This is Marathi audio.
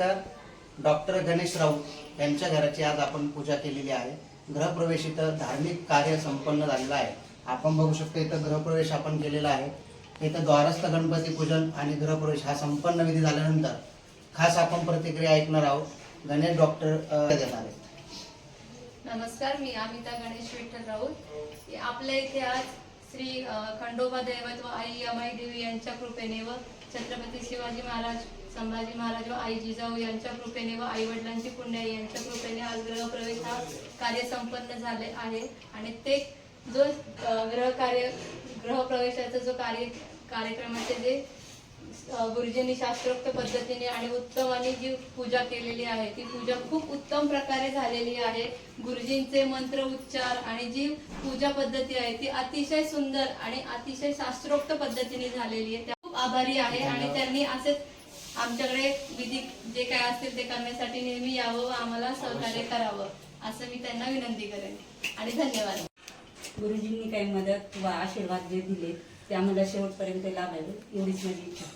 नमस्कार. डॉक्टर गणेश राऊत यांच्या घराची आज आपण पूजा केलेली आहे. गृहप्रवेश इथं धार्मिक कार्य संपन्न झालेलं आहे. आपण बघू शकतो इथं गृहप्रवेश आपण केलेला आहे. इथं द्वारस्थ गणपती पूजन आणि गृहप्रवेश हा संपन्न विधी झाल्यानंतर खास आपण प्रतिक्रिया ऐकणार आहोत. गणेश डॉक्टर देणार आहेत. नमस्कार मी अमिता गणेश विठ्ठल राऊत. आपल्या इथे आज श्री खंडोबा दैवत व आई अमाई देवी यांच्या कृपेने व छत्रपती शिवाजी महाराज संभाजी महाराज व आई जिजाऊ यांच्या कृपेने व आई वडिलांची पुण्याई यांच्या कृपेने आज गृहप्रवेश हा कार्य संपन्न झाले आहे. आणि ते जो अ, गृहकार्य गृहप्रवेशाचा जो कार्य कार्यक्रमाचे जे गुरुजींनी शास्त्रोक्त पद्धतीने आणि उत्तम आणि जी पूजा केलेली आहे ती पूजा खूप उत्तम प्रकारे झालेली आहे. गुरुजींचे मंत्र उच्चार आणि जी पूजा पद्धती आहे ती अतिशय सुंदर आणि अतिशय शास्त्रोक्त पद्धतीने झालेली आहे. त्या खूप आभारी आहे आणि त्यांनी असेच आमच्याकडे विधी जे काय असतील ते करण्यासाठी नेहमी यावं व आम्हाला सहकार्य करावं असं मी त्यांना विनंती करेन. आणि धन्यवाद. गुरुजींनी काही मदत व आशीर्वाद जे दिले ते आम्हाला शेवटपर्यंत लाभावे एवढीच माझी इच्छा.